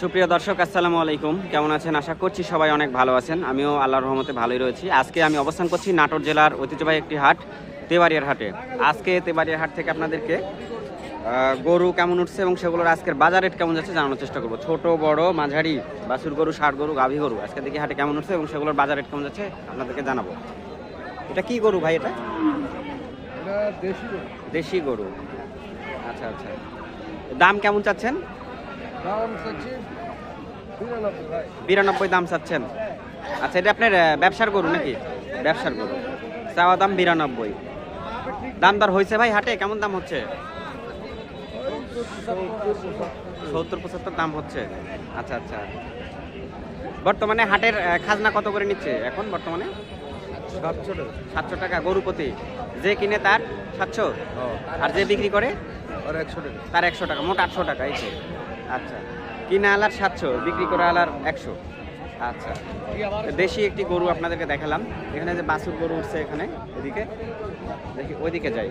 সুপ্রিয় দর্শক আসসালামু আলাইকুম। কেমন আছেন? আশা করছি সবাই অনেক ভালো আছেন। আমিও আল্লাহর রহমতে ভালোই রয়েছি। আজকে আমি অবস্থান করছি নাটোর জেলার ঐতিহ্যবাহী একটি হাট তেবাড়িয়ার হাটে। আজকে তেবাড়িয়ার হাট থেকে আপনাদেরকে গরু কেমন উঠছে এবং সেগুলোর আজকের বাজার রেট কেমন যাচ্ছে জানানোর চেষ্টা করব। ছোট বড় মাঝারি বাছুর গরু ষাট গরু গাভী গরু আজকে দেখি হাটে কেমন উঠছে এবং সেগুলোর বাজার রেট কেমন যাচ্ছে আপনাদেরকে জানাব। এটা কি গরু ভাই এটা? দেশি গরু। আচ্ছা আচ্ছা। দাম কেমন চাচ্ছেন? বিরানব্বই দাম চাচ্ছেন। আচ্ছা এটা আপনার ব্যবসার গরু নাকি? ব্যবসার গরু। চাওয়া দাম বিরানব্বই। দাম দর হয়েছে ভাই হাটে? কেমন দাম হচ্ছে? সত্তর পঁচাত্তর দাম হচ্ছে। আচ্ছা আচ্ছা। বর্তমানে হাটের খাজনা কত করে নিচ্ছে? এখন বর্তমানে? সাতশো টাকা। গরু প্রতি। যে কিনে তার সাতশো। আর যে বিক্রি করে? আর একশো টাকা। তার একশো টাকা মোট আটশো টাকা এই আচ্ছা। কিনা আলার সাতশো, বিক্রি করে আলার একশো? আচ্ছা। দেশি একটি গরু আপনাদেরকে দেখালাম। এখানে যে বাছুর গরু উঠছে এখানে, এদিকে। দেখি, ওইদিকে যাই।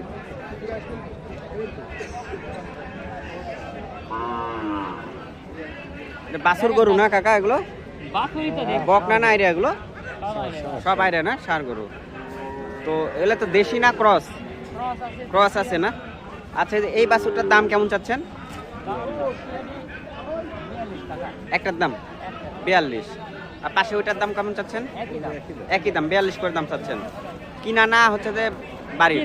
বাছুর গরু না, কাকা এগুলো? বকনা না আইডিয়া এগুলো? সব আইডিয়া না, সার গরু। তো এগুলো তো দেশি না, ক্রস? ক্রস আছে না? আচ্ছা এই বাছুরটার দাম কেমন চাচ্ছেন? একটার দাম? বিয়াল্লিশ। আর পাশে ওইটার দাম কেমন চাচ্ছেন? একই দাম বিয়াল্লিশ করে দাম চাচ্ছেন। কিনা না হচ্ছে যে বাড়ি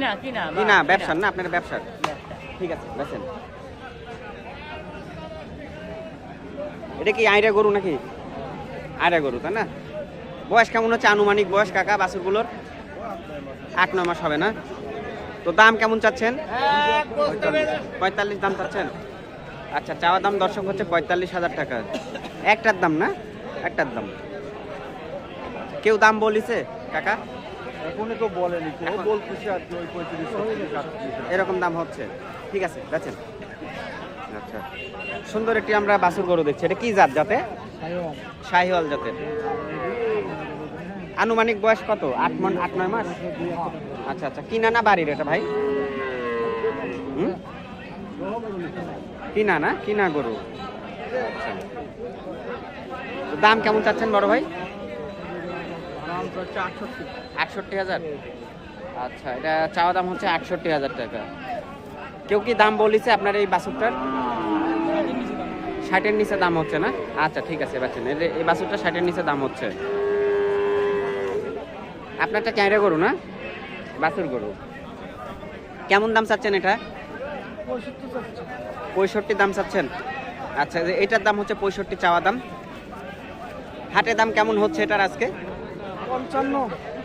কিনা। ব্যবসার না? আপনার ব্যবসার? ঠিক আছে বেছেন এটা কি আইরা গরু নাকি? আইরা গরু তাই না? বয়স কেমন হচ্ছে? আনুমানিক বয়স কাকা বাসুরগুলোর আট নয় মাস হবে না? তো দাম কেমন চাচ্ছেন? পঁয়তাল্লিশ দাম চাচ্ছেন? আচ্ছা চাওয়া দাম দর্শক হচ্ছে পঁয়তাল্লিশ হাজার টাকা। একটার দাম না? একটার দাম। কেউ দাম বলিছে কাকা? এখনই তো বলেনি কেউ বলতেছে আর কি ওই পঁয়ত্রিশ ছত্রিশ, আটত্রিশ। এরকম দাম হচ্ছে। ঠিক আছে বেচেন। আচ্ছা। সুন্দর একটি আমরা বাসুর গরু দেখছি। এটা কি জাত যাতে শাহিওয়াল জাতের। আনুমানিক বয়স কত? আট মন আট নয় মাস? আচ্ছা আচ্ছা। কিনা না বাড়ির এটা ভাই? হুম? কিনা না? কিনা গরু? দাম কেমন চাচ্ছেন বড় ভাই? আটষট্টি। আটষট্টি হাজার? আচ্ছা এটা চাওয়া দাম হচ্ছে আটষট্টি হাজার টাকা। কেউ কি দাম বলিছে আপনার এই বাসুরটার ষাটের নিচে দাম হচ্ছে না? আচ্ছা ঠিক আছে বাচ্চেন এই বাসুরটা ষাটের নিচে দাম হচ্ছে। আপনারটা ক্যাঁড়ে গরু না? বাসুর গরু। কেমন দাম চাচ্ছেন এটা? পঁয়ষট্টি দাম চাচ্ছেন। আচ্ছা এটার দাম হচ্ছে পঁয়ষট্টি চাওয়া দাম। হাটে দাম কেমন হচ্ছে এটার আজকে? পঞ্চান্ন।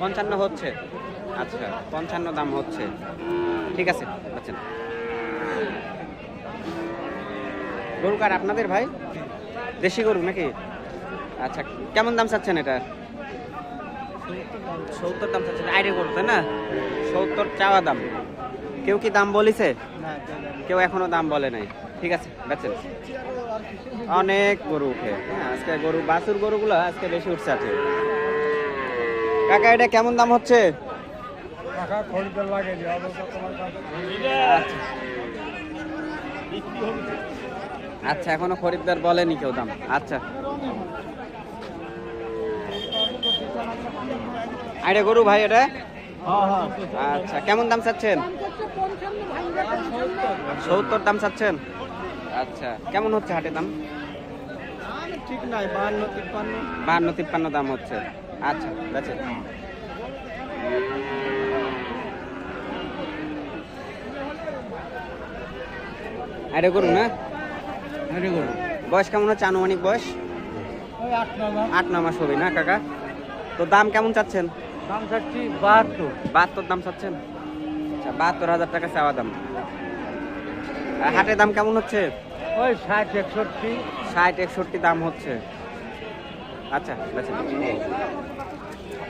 পঞ্চান্ন হচ্ছে। আচ্ছা পঞ্চান্ন দাম হচ্ছে। ঠিক আছে আচ্ছা। গরু কার? আপনাদের ভাই? দেশি গরু নাকি? আচ্ছা কেমন দাম চাচ্ছেন এটা সত্তর দাম চাচ্ছেন। আইরে গরু তাই না? সত্তর চাওয়া দাম। কেউ কি দাম বলেছে? কেউ এখনও দাম বলে নাই। ঠিক আছে বেচেন অনেক গরু উঠে। হ্যাঁ আজকে গরু বাছুর গরুগুলো আজকে বেশি উঠছে আছে কাকা এটা কেমন দাম হচ্ছে? আচ্ছা আচ্ছা এখনও খরিদ্দার বলেনি কেউ দাম। আচ্ছা। আরে গরু ভাই এটা? আচ্ছা কেমন দাম চাচ্ছেন? সত্তর দাম চাচ্ছেন? আচ্ছা কেমন হচ্ছে হাটে দাম? ঠিক নাই বাহান্ন তিপ্পান্ন বাহান্ন তিপ্পান্ন দাম হচ্ছে। আচ্ছা বেচেন আরে গরু না? আরে গরু। বয়স কেমন হচ্ছে? আনুমানিক বয়স? আট ন মাস হবে না কাকা? তো দাম কেমন চাচ্ছেন? দাম চাচ্ছি বাহাত্তর। বাহাত্তর দাম চাচ্ছেন? আচ্ছা বাহাত্তর হাজার টাকা চাওয়া দাম। হাটের দাম কেমন হচ্ছে? ওই ষাট একষট্টি। ষাট একষট্টি দাম হচ্ছে। আচ্ছা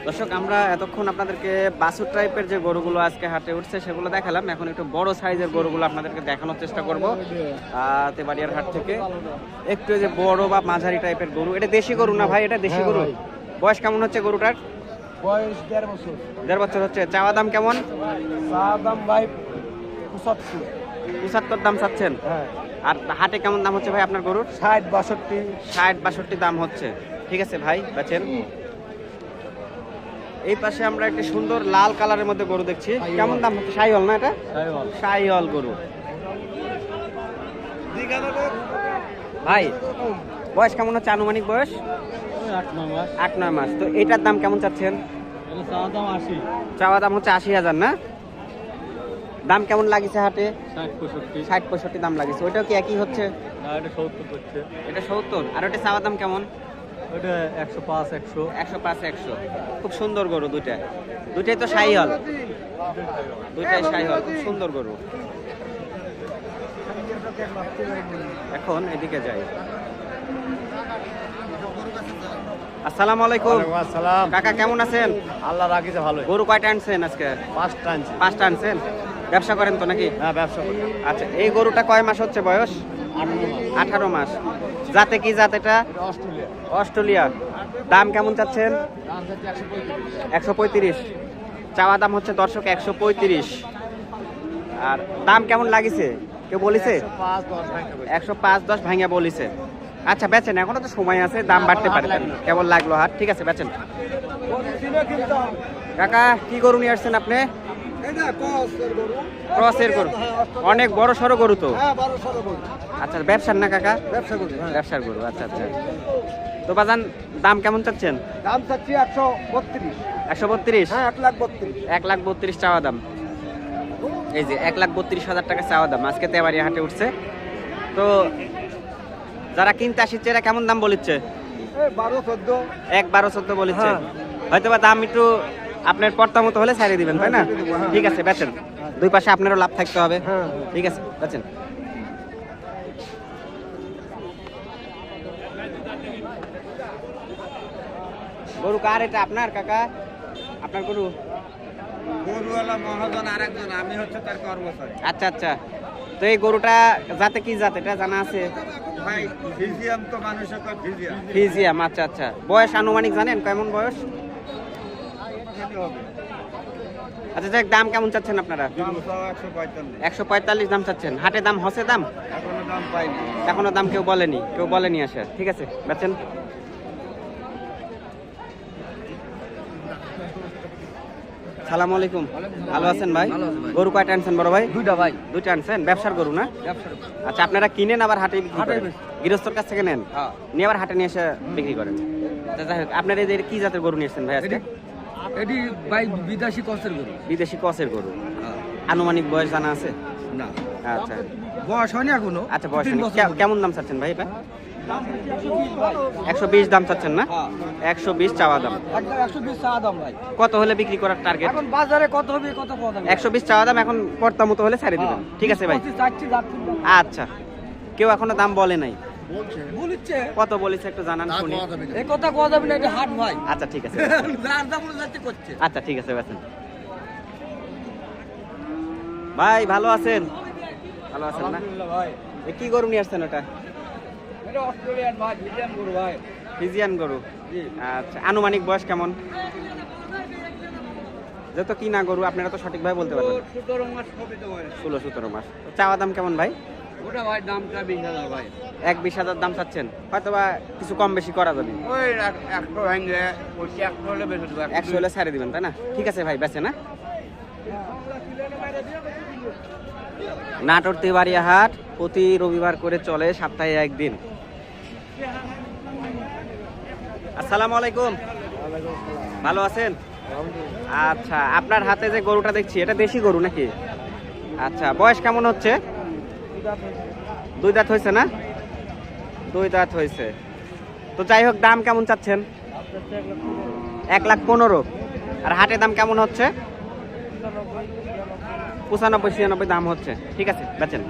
দর্শক আমরা এতক্ষণ আপনাদেরকে বাসুর টাইপের যে গরুগুলো আজকে হাটে উঠছে সেগুলো দেখালাম। এখন একটু বড় সাইজের গরুগুলো আপনাদেরকে দেখানোর চেষ্টা করব তেবাড়িয়ার হাট থেকে। একটু এই যে বড় বা মাঝারি টাইপের গরু এটা দেশি গরু না ভাই? এটা দেশি হ্যাঁ গরু? বয়স কেমন হচ্ছে গরুটার? বয়স দেড় বছর। দেড় বছর হচ্ছে। চাওয়া দাম কেমন? চা দাম ভাই পঁচাত্তর। পঁচাত্তর দাম চাচ্ছেন? হ্যাঁ। আর হাটে কেমন দাম হচ্ছে ভাই আপনার গরুর? ষাট বাষট্টি। ষাট বাষট্টি দাম হচ্ছে। ঠিক আছে ভাই বেচেন। এই পাশে আমরা একটি সুন্দর লাল কালারের মধ্যে গরু দেখছি। কেমন দাম হচ্ছে? সাইহল না এটা? সাইহল গরু। ভাই বয়স কেমন হচ্ছে? আনুমানিক বয়স? আট নয় মাস। তো এটার দাম কেমন চাচ্ছেন? চাওয়া দাম হচ্ছে আশি হাজার না? দাম কেমন লাগিছে হাটে? ষাট পঁয়ষট্টি। ষাট পঁয়ষট্টি দাম লাগিছে। ওইটাও কি একই হচ্ছে? এটা সত্তর আর ওটা চাওয়া দাম কেমন? ওটা একশো পাঁচ একশো। একশো পাঁচ একশো। খুব সুন্দর গরু দুইটা। দুইটাই তো সাইহল। দুইটাই সাইহল। খুব সুন্দর গরু। এখন এদিকে যাই। আসসালামু আলাইকুম। আসসালাম। কাকা কেমন আছেন? আল্লাহ রাখিছে ভালো গরু কয়টা আনছেন আজকে? পাঁচটা আনছি। পাঁচটা আনছেন? ব্যবসা করেন তো নাকি? হ্যাঁ ব্যবসা করি। আচ্ছা এই গরুটা কয় মাস হচ্ছে বয়স? আঠারো মাস। জাতে কি জাত এটা? অস্ট্রেলিয়া। দাম কেমন চাচ্ছেন? একশো পঁয়ত্রিশ। চাওয়া দাম হচ্ছে দর্শক একশো পঁয়ত্রিশ। আর দাম কেমন লাগিছে? কেউ বলিছে। একশো পাঁচ দশ ভাঙিয়া বলিছে। আচ্ছা বেচেন এখনও তো সময় আছে দাম বাড়তে পারে। কেমন লাগল হাট ঠিক আছে বেচেন। কাকা কি গরু নিয়ে আসছেন আপনি? ক্রসের গরু। অনেক বড় সড়ো গরু তো? আচ্ছা ব্যবসার না কাকা? ব্যবসা করি ব্যবসার গরু আচ্ছা আচ্ছা। তো বাজান দাম কেমন চাচ্ছেন? দাম চাচ্ছি একশো বত্রিশ। একশো বত্রিশ? হ্যাঁ এক লাখ বত্রিশ। এক লাখ বত্রিশ চাওয়া দাম। এই যে এক লাখ বত্রিশ হাজার টাকা চাওয়া দাম। আজকে তেবাড়ি হাটে উঠছে। তো যারা কিনতে আসছে এরা কেমন দাম বলিচ্ছে? বারো চোদ্দ। এক বারো চোদ্দ বলিচ্ছে। হ্যাঁ। হয়তো বা দাম একটু আপনার পর্তা মতো হলে ছাড়িয়ে দিবেন তাই না। ঠিক আছে বেচেন। দুই পাশে আপনারও লাভ থাকতে হবে। হ্যাঁ। ঠিক আছে বেচেন। গরু কার এটা আপনার কাকা? আপনার গরু? গরুওয়ালা মহাজন আর একজন আমি হচ্ছে তার কর্মচারী। আচ্ছা আচ্ছা। তো এই গরুটা যাতে কি জাত এটা জানা আছে? ভাই ফিজিয়াম তো মানুষের কয় ফিজিয়াম? ফিজিয়াম আচ্ছা আচ্ছা। বয়স আনুমানিক জানেন? কেমন বয়স? আচ্ছা যাক দাম কেমন চাচ্ছেন আপনারা? একশো পঁয়তাল্লিশ। দাম চাচ্ছেন। হাটে দাম হসে দাম? এখনও দাম এখনও দাম কেউ বলেনি কেউ বলেনি আসে। ঠিক আছে বেচেন। সালাম আলাইকুম। ভালো আছেন ভাই? গরু কয়টা আনছেন বড় ভাই? দুইটা ভাই। দুইটা আনছেন? ব্যবসার গরু না? আচ্ছা আপনারা কিনেন আবার হাটে বিক্রি করেন? গৃহস্থর কাছ থেকে নেন? হ্যাঁ। নিয়ে আবার হাটে নিয়ে এসে বিক্রি করেন? আচ্ছা, যাই হোক আপনার এই যে কি জাতের গরু নিয়েছেন ভাই আজকে? এটি ভাই বিদেশি কষ্টের গরু। বিদেশি কসের গরু। আনুমানিক বয়স জানা আছে? না। আচ্ছা। বয়স হয়নি এখনও। আচ্ছা বয়স। কেমন দাম চাচ্ছেন ভাই এটা? একশো বিশ দাম চাচ্ছেন না? হ্যাঁ। একশো বিশ চাওয়া দাম। একদম একশো বিশ চা দাম ভাই। কত হলে বিক্রি করার টার্গেট এখন বাজারে কত হবে কত একশো বিশ চাওয়া দাম এখন কর্তা মতো হলে ছাড়ে দিবেন। ঠিক আছে ভাই। আচ্ছা। কেউ এখনও দাম বলে নাই? কত বলেছে একটু জানান শুনি। এই কথা কোয়া যাবে না এটা হাট ভাই। আচ্ছা ঠিক আছে। যার দাম যাচ্ছে করছে। আচ্ছা ঠিক আছে বেছেন ভাই ভালো আছেন? ভালো আছেন না? ভাই। কি গরু নিয়ে আসছেন ওটা? এটা অস্ট্রেলিয়ান ভাই মিডিয়াম গরু ভাই। ফিজিয়ান গরু? আচ্ছা আনুমানিক বয়স কেমন? যত কি না গরু আপনারা তো সঠিকভাবে বলতে পারবেন। সতেরো মাস হবে তো ষোলো সতেরো মাস। চাওয়া দাম কেমন ভাই? ওটা ভাই দামটা বিশ হাজার ভাই। এক বিশ হাজার দাম চাচ্ছেন। হয়তো বা কিছু কম বেশি করা যাবে। ওই এক- একশো ভেঙে ওই একশো হলে বেশি একশো হলে ছাড়ে দিবেন তাই না? ঠিক আছে ভাই বেছে না নাটোর তেবাড়িয়া হাট প্রতি রবিবার করে চলে সপ্তাহে একদিন। আসসালামু আলাইকুম। ভালো আছেন? আচ্ছা আপনার হাতে যে গরুটা দেখছি এটা দেশি গরু নাকি? আচ্ছা বয়স কেমন হচ্ছে? দুই দাঁত হয়েছে। না? দুই দাঁত হয়েছে। তো যাই হোক দাম কেমন চাচ্ছেন? এক লাখ পনেরো। আর হাটের দাম কেমন হচ্ছে? পঁচানব্বই ছিয়ানব্বই দাম হচ্ছে। ঠিক আছে বেচেন।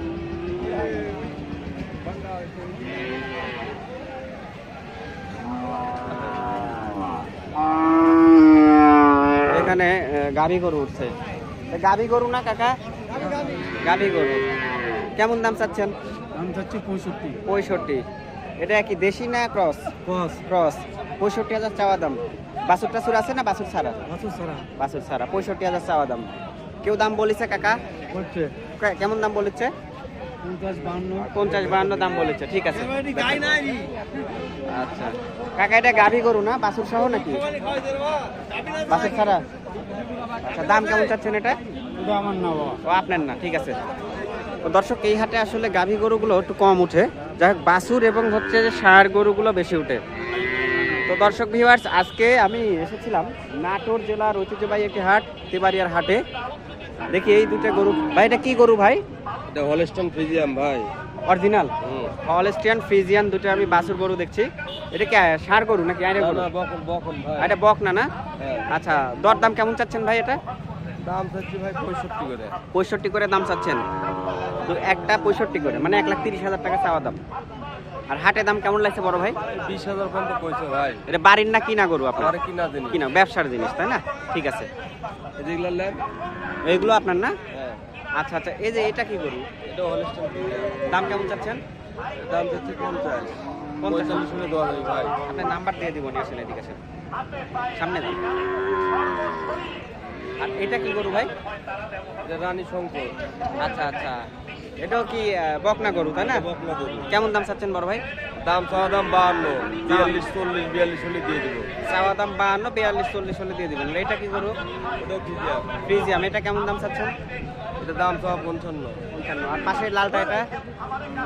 এখানে গাভী গরু উঠছে। গাভী গরু না কাকা? গাভী গরু। কেমন দাম চাচ্ছেন? দাম চাচ্ছি পঁয়ষট্টি। পঁয়ষট্টি। এটা কি দেশি না ক্রস? কস ক্রস। পঁয়ষট্টি হাজার চাওয়া দাম। বাছুর টাছুর আছে না বাসুর ছাড়া? বাসুর সারা বাছুর ছাড়া। পঁয়ষট্টি হাজার চাওয়া দাম। কেউ দাম বলেছে কাকা? কেমন দাম বলেছে? পঞ্চাশ বাহান্ন দাম বলেছে। ঠিক আছে। আচ্ছা। কাকা এটা গাভী গরু না? বাসুর সহ নাকি? বাছুর ছাড়া? আচ্ছা দাম কেমন চাচ্ছেন এটা? আমার না ও আপনার না ঠিক আছে। তো দর্শক এই হাটে আসলে গাভী গরুগুলো একটু কম উঠে। যাই হোক বাছুর এবং হচ্ছে যে ষাঁড় গরুগুলো বেশি উঠে। তো দর্শক ভিউয়ার্স আজকে আমি এসেছিলাম নাটোর জেলার ঐতিহ্যবাহী একটি হাট তেবাড়িয়ার হাটে। দেখি এই দুটো গরু। ভাই এটা কি গরু ভাই? এটা হলস্টন ফ্রিজিয়াম ভাই। অরিজিনাল? হলস্টিয়ান ফ্রিজিয়ান দুটো আমি বাছুর গরু দেখছি। এটা কি ষাঁড় গরু নাকি আইরে গরু? এটা বক না না? হ্যাঁ। আচ্ছা দর দাম কেমন চাচ্ছেন ভাই এটা? দাম চাচ্ছি ভাই পঁয়ষট্টি করে। পঁয়ষট্টি করে দাম চাচ্ছেন। তো একটা পঁয়ষট্টি করে মানে এক লাখ তিরিশ হাজার টাকা চাওয়া দাম। আর হাটে দাম কেমন লাগছে বড় ভাই? বিশ হাজার পর্যন্ত পয়সা ভাই। এটা বাড়ির না কিনা গরু আপনার? কিনা দিন কিনা ব্যবসার জিনিস তাই না? ঠিক আছে। এইগুলো আপনার না? আচ্ছা আচ্ছা এই যে এটা কি গরু? এটা দাম কেমন চাচ্ছেন? দাম চাচ্ছি পঞ্চাশ। পঞ্চাশ। হলে দেওয়া যাবে ভাই। আপনার নাম্বার দিয়ে দিব আসলে এদিকে আসেন। সামনে যান আর এটা কি গরু ভাই? রানী শঙ্কর। আচ্ছা আচ্ছা। এটাও কি বকনা গরু তাই না? বকনা গরু। কেমন দাম চাচ্ছেন বড় ভাই? দাম চাওয়া দাম বাহান্ন। বিয়াল্লিশ চল্লিশ বিয়াল্লিশ হলে দিয়ে দেবো। চাওয়া দাম বাহান্ন বিয়াল্লিশ চল্লিশ হলে দিয়ে দিবেন। এটা কি গরু? ফ্রিজিয়াম এটা কেমন দাম চাচ্ছেন? এটা দাম চাওয়া পঞ্চান্ন। পঞ্চান্ন। আর পাশের লালটা এটা?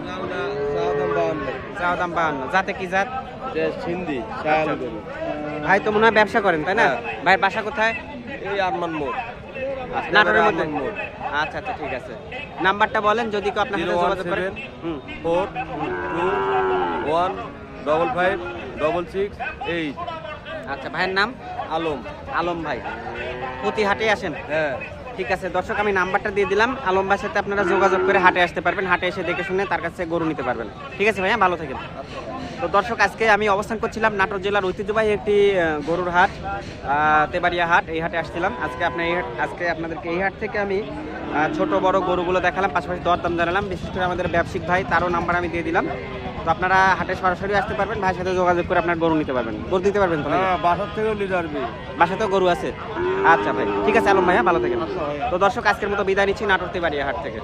লালটা চাওয়া দাম বাহান্ন। চাওয়া দাম বাহান্ন। যাতে কি জাত? সিন্ধি ভাই তো মনে হয় ব্যবসা করেন তাই না? হ্যাঁ। ভাইয়ের বাসা কোথায়? এই আরমান মোড়। নাটোরের মধ্যে? আচ্ছা আচ্ছা ঠিক আছে। নাম্বারটা বলেন যদি কেউ আপনার সাথে যোগাযোগ করেন four two one double five double six eight. আচ্ছা ভাইয়ের নাম? আলম। আলম ভাই। প্রতি হাটে আসেন? হ্যাঁ। ঠিক আছে দর্শক আমি নাম্বারটা দিয়ে দিলাম। আলম সাথে আপনারা যোগাযোগ করে হাটে আসতে পারবেন হাটে এসে দেখে শুনে তার কাছে গরু নিতে পারবেন। ঠিক আছে ভাইয়া ভালো থাকেন। তো দর্শক আজকে আমি অবস্থান করছিলাম নাটোর জেলার ঐতিহ্যবাহী একটি গরুর হাট আহ, তেবাড়িয়া হাট এই হাটে আসছিলাম। আজকে আপনার এই হাট আজকে আপনাদেরকে এই হাট থেকে আমি ছোট বড় গরুগুলো দেখালাম পাশাপাশি দরদাম জানালাম। বিশেষ করে আমাদের ব্যবসায়িক ভাই তারও নাম্বার আমি দিয়ে দিলাম। তো আপনারা হাটে সরাসরি আসতে পারবেন ভাইয়ের সাথে যোগাযোগ করে আপনার গরু নিতে পারবেন। গরু দিতে পারবেন তো নাকি? হ্যাঁ বাসার থেকেও নিতে পারবি। বাসাতেও গরু আছে? আচ্ছা ভাই ঠিক আছে আলম ভাইয়া ভালো থাকেন। তো দর্শক আজকের মতো বিদায় নিচ্ছি নাটোর বাড়ি হাট থেকে।